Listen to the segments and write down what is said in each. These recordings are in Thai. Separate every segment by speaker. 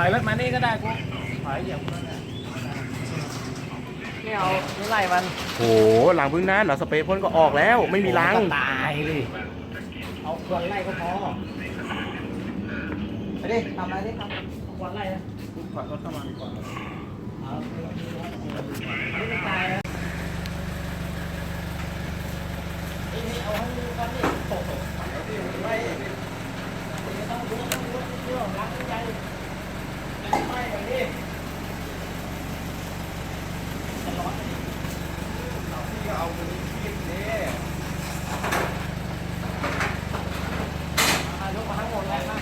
Speaker 1: อยรถมานี่ก็ได้กูถอยเหยียบมันน่ะไม่เอาไม่ไล่มัน
Speaker 2: โหหลังพึ่งนั้นเหรอสเปรย์พ่นก็ออกแล้ว ไม่มีรัง
Speaker 1: ตายเลยเอาควรไล่ก็พอ
Speaker 3: ไปดิทำอะไรดิทำ
Speaker 1: เอาควรไล่นะ
Speaker 3: กูถอดรถเข้ามาดีกว่า
Speaker 1: เอาไม่ไม่ตายนะไอ้นี่เอาให้ดูกันดิโอ้โหไล่ไม่ต้องรู้ต้องรู้เรื่องรักใจไม่ไปดิจะร้อน
Speaker 3: พี่ก็เอาคนนี้คิดดิ
Speaker 1: มายกมาทั้งหมดเลยมา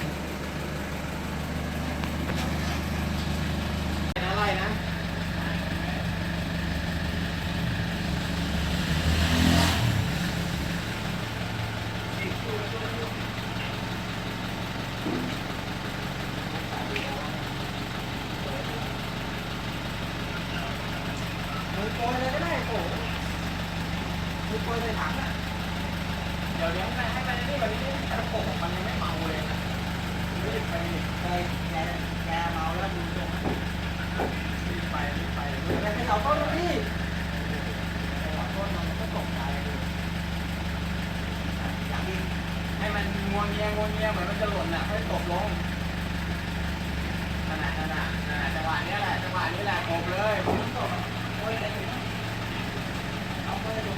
Speaker 1: ไล่นะ
Speaker 3: มือโกยเลยก็ได้โอ้มือโกยใส่ถังอะ
Speaker 1: เดี๋ยวเลี้ยงไปให้ไปนี่แบบนี้แต่โปงมันยังไม่เมาเลยนะรีบไป
Speaker 3: เคยแกแกเมาแล้วดูตรงนั้น
Speaker 1: รีบไปรีบไป
Speaker 3: แกไปเอาต้นมาดิ
Speaker 1: ต้นมันก็ตกใจ
Speaker 3: อย่างนี้
Speaker 1: ให้มันง วงเงียงวงเงียเหมือนมันจะหล่นอะให้ตกลงนั่นแหละนั่นแหละนั่นแหละจังหวะนี้แหละจังหวะนี้แหละตกเลยมันตกโอ้ยอะไรอยู่นะเอาไปดู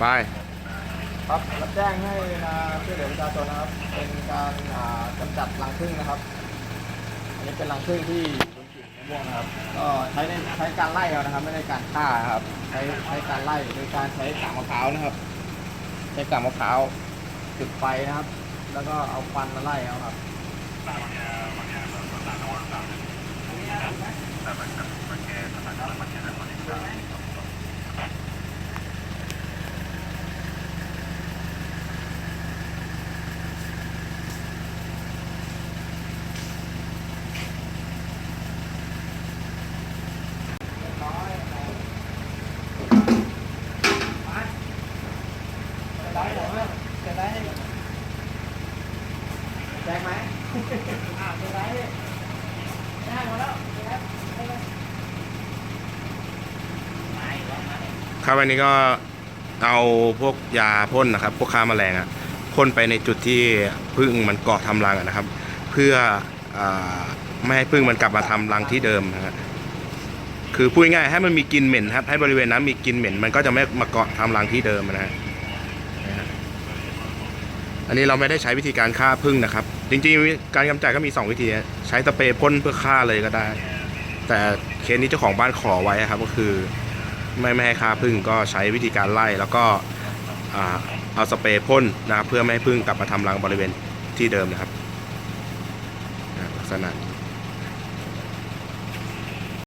Speaker 2: ไป
Speaker 3: ครับรับแจ้งให้มาช่วยเหลือประชาชนนะครับ เป็นการกำจัดรังผึ้งนะครับ อันนี้เป็นรังผึ้งที่ มะม่วงนะครับก็ใช้ในใช้การไล่เอานะครับ ไม่ได้การฆ่านะครับ ใช้ใช้การไล่โดยการใช้กากมะพร้าวนะครับ ใช้กากมะพร้าวจุดไฟนะครับ แล้วก็เอาควันมาไล่เอาครับได้หรอจะได้แจ้งไหม
Speaker 1: อะเดี๋ยวไรได้หมดแล้วเดี๋ยวแล้วไปเลยไม่หรอกไม่
Speaker 2: ครับวันนี้ก็เอาพวกยาพ่นนะครับ พวกฆ่าแมลงอะพ่นไปในจุดที่พึ่งมันเกาะทำรังอะนะครับ เพื่ออาไม่ให้พึ่งมันกลับมาทำรังที่เดิมนะฮะคือพูดง่ายๆให้มันมีกลิ่นเหม็นครับ ให้บริเวณนั้นมีกลิ่นเหม็นมันก็จะไม่มาเกาะทำรังที่เดิมนะฮะนะฮะอันนี้เราไม่ได้ใช้วิธีการฆ่าพึ่งนะครับ จริงๆ การกำจัดก็มี 2 วิธีนะใช้สเปรย์พ่นเพื่อฆ่าเลยก็ได้ แต่เคสนี้เจ้าของบ้านขอไว้ครับ ก็คือไม่ไม่ให้ฆ่าพึ่งก็ใช้วิธีการไล่แล้วก็อ่าเอาสเปรย์พ่นนะครับเพื่อไม่ให้พึ่งกลับมาทำรังบริเวณที่เดิมนะครับอ่าลักษณะนี้